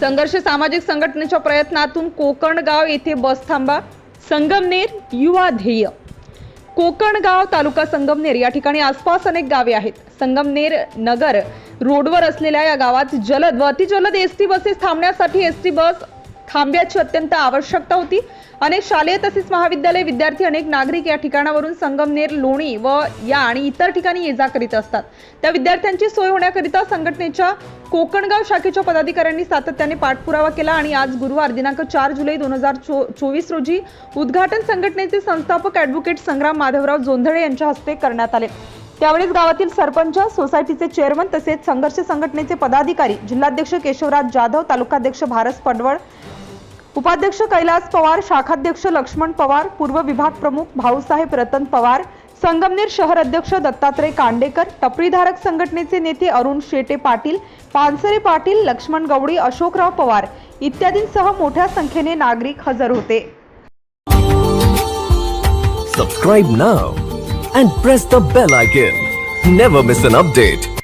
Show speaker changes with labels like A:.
A: संघर्ष सामाजिक संघटनेच्या प्रयत्नातून कोकणगाव येथे बस थांबा. संगमनेर युवा ध्येय. कोकणगाव तालुका संगमनेर या ठिकाणी आसपास अनेक गावे आहेत. संगमनेर नगर रोडवर असलेल्या या गावात जलद व अतिजलद एस टी बसेस थांबण्यासाठी एस टी बस थांब्याची अत्यंत आवश्यकता होती. अनेक शालेय तसेच महाविद्यालय विद्यार्थी अनेक नागरिक या ठिकाणावरून संगमनेर लोणी व या आणि इतर ठिकाणी ये जा करीत असतात. त्या विद्यार्थ्यांची सोय होण्याकरिता संघटनेच्या कोकणगाव शाखेच्या पदाधिकाऱ्यांनी सातत्याने पाठपुरावा केला आणि आज गुरुवार दिनांक चार जुलै दोन हजार चो चोवीस रोजी उद्घाटन संघटनेचे संस्थापक ॲडव्होकेट संग्राम माधवराव जोंधळे यांच्या हस्ते करण्यात आले. त्यावेळेस गावातील सरपंच सोसायटीचे चेअरमन तसेच संघर्ष संघटनेचे पदाधिकारी जिल्हाध्यक्ष केशवराज जाधव तालुकाध्यक्ष भारस पडवळ उपाध्यक्ष कैलास पवार शाखाध्यक्ष लक्ष्मण पवार पूर्व विभाग प्रमुख भाऊसाहेब रतन पवार संगमनेर शहर अध्यक्ष दत्तात्रय कांडेकर टपरीधारक संघटनेचे नेते अरुण शेटे पाटील पानसरे पाटील लक्ष्मण गवडी अशोकराव पवार इत्यादींसह मोठ्या संख्येने नागरिक हजर होते
B: Subscribe now and press the bell icon. Never miss an update.